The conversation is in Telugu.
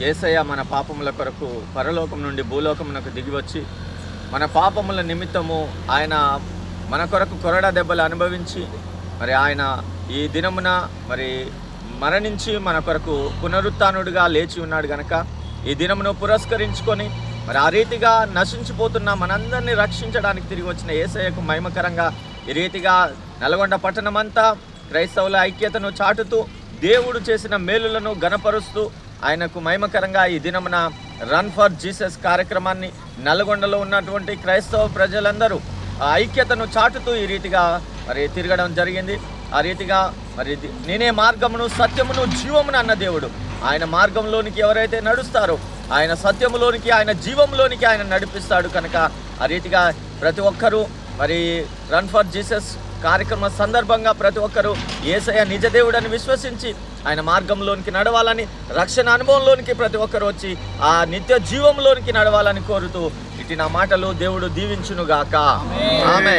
ఏసయ్య మన పాపముల కొరకు పరలోకం నుండి భూలోకమునకు దిగివచ్చి మన పాపముల నిమిత్తము ఆయన మన కొరకు కొరడా దెబ్బలు అనుభవించి మరి ఆయన ఈ దినమున మరి మరణించి మన కొరకు పునరుత్నుడిగా లేచి ఉన్నాడు గనక ఈ దినమును పురస్కరించుకొని మరి ఆ రీతిగా నశించిపోతున్న మనందరినీ రక్షించడానికి తిరిగి వచ్చిన ఏసయ్యకు మహిమకరంగా ఈ రీతిగా నల్గొండ పట్టణమంతా క్రైస్తవుల ఐక్యతను చాటుతూ దేవుడు చేసిన మేలులను గనపరుస్తూ ఆయనకు మహిమకరంగా ఈ దినమున రన్ ఫర్ జీసస్ కార్యక్రమాన్ని నల్గొండలో ఉన్నటువంటి క్రైస్తవ ప్రజలందరూ ఆ ఐక్యతను చాటుతూ ఈ రీతిగా మరి తిరగడం జరిగింది. ఆ రీతిగా మరి నేనే మార్గమును సత్యమును జీవమును అన్న దేవుడు. ఆయన మార్గంలోనికి ఎవరైతే నడుస్తారో ఆయన సత్యములోనికి ఆయన జీవంలోనికి ఆయన నడిపిస్తాడు కనుక ఆ రీతిగా ప్రతి ఒక్కరూ మరి రన్ ఫర్ జీసస్ కార్యక్రమ సందర్భంగా ప్రతి ఒక్కరూ ఏసయ నిజ దేవుడని విశ్వసించి ఆయన మార్గంలోనికి నడవాలని రక్షణ అనుభవంలోనికి ప్రతి ఒక్కరు వచ్చి ఆ నిత్య జీవంలోనికి నడవాలని కోరుతూ ఇటు నా మాటలు దేవుడు దీవించునుగాక. ఆమె